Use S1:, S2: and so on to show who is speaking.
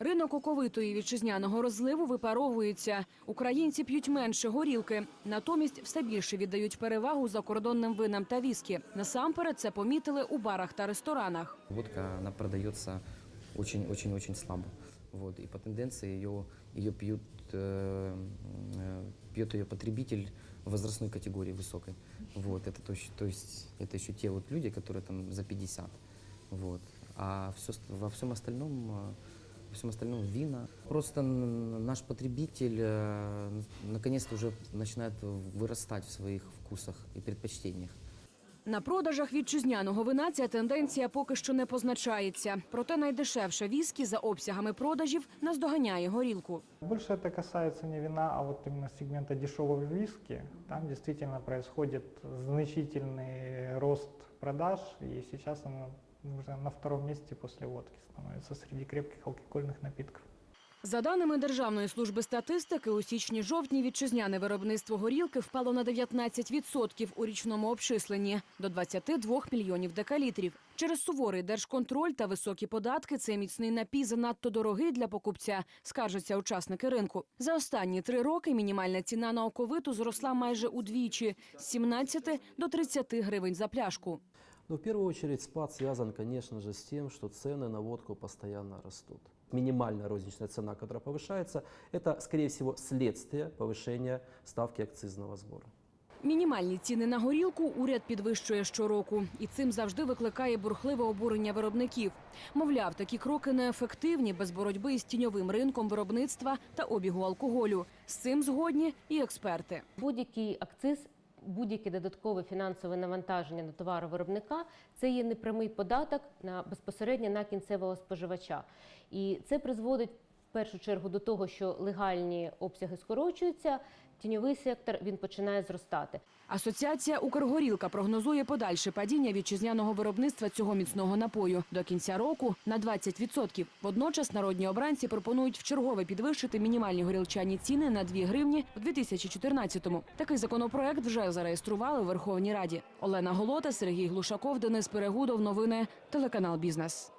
S1: Ринок оковитої вітчизняного розливу випаровується. Українці п'ють менше горілки, натомість все більше віддають перевагу закордонним винам та віскі. Насамперед це помітили у барах та ресторанах.
S2: Водка, она продается очень-очень-очень слабо. Вот. И по тенденции ее, ее пьют, э, э, пьет ее потребитель возрастной категории высокой. Вот. Это, то, есть- то есть это еще те вот люди, которые там за 50. Вот. А все, во всем остальном, э, во всем остальном вина. Просто н- наш потребитель э, наконец-то уже начинает вырастать в своих вкусах и предпочтениях.
S1: На продажах вітчизняного вина ця тенденція поки що не позначається. Проте найдешевше віскі за обсягами продажів наздоганяє горілку.
S3: Больше это касается не вина, а вот именно сегмента дешевого виски. Там действительно происходит значительный рост продаж, и сейчас оно уже на втором месте после водки становится среди крепких алкогольных напитков.
S1: За даними Державної служби статистики, у січні-жовтні вітчизняне виробництво горілки впало на 19% у річному обчисленні до 22 мільйонів декалітрів. Через суворий держконтроль та високі податки цей міцний напій занадто дорогий для покупця, скаржаться учасники ринку. За останні три роки мінімальна ціна на оковиту зросла майже удвічі з 17 до 30 гривень за пляшку.
S4: Но в первую очередь спад связан, конечно же, с тем, что цены на водку постоянно растут. Минимальная розничная цена, которая повышается, это, скорее всего, следствие повышения ставки акцизного сбора.
S1: Мінімальні ціни на горілку уряд підвищує щороку, і цим завжди викликає бурхливе обурення виробників. Мовляв, такі кроки неефективні без боротьби із тіньовим ринком виробництва та обігу алкоголю. З цим згодні і експерти.
S5: Будь-який акциз, будь-яке додаткове фінансове навантаження на товаровиробника це є непрямий податок на безпосередньо на кінцевого споживача. І це призводить в першу чергу до того, що легальні обсяги скорочуються, тіньовий сектор він починає зростати.
S1: Асоціація Укргорілка прогнозує подальше падіння вітчизняного виробництва цього міцного напою до кінця року на 20%. Водночас народні обранці пропонують вчергове підвищити мінімальні горілчані ціни на 2 гривні в 2014-му. Такий законопроект вже зареєстрували у Верховній Раді. Олена Голота, Сергій Глушаков, Денис Перегудов. Новини телеканал Бізнес.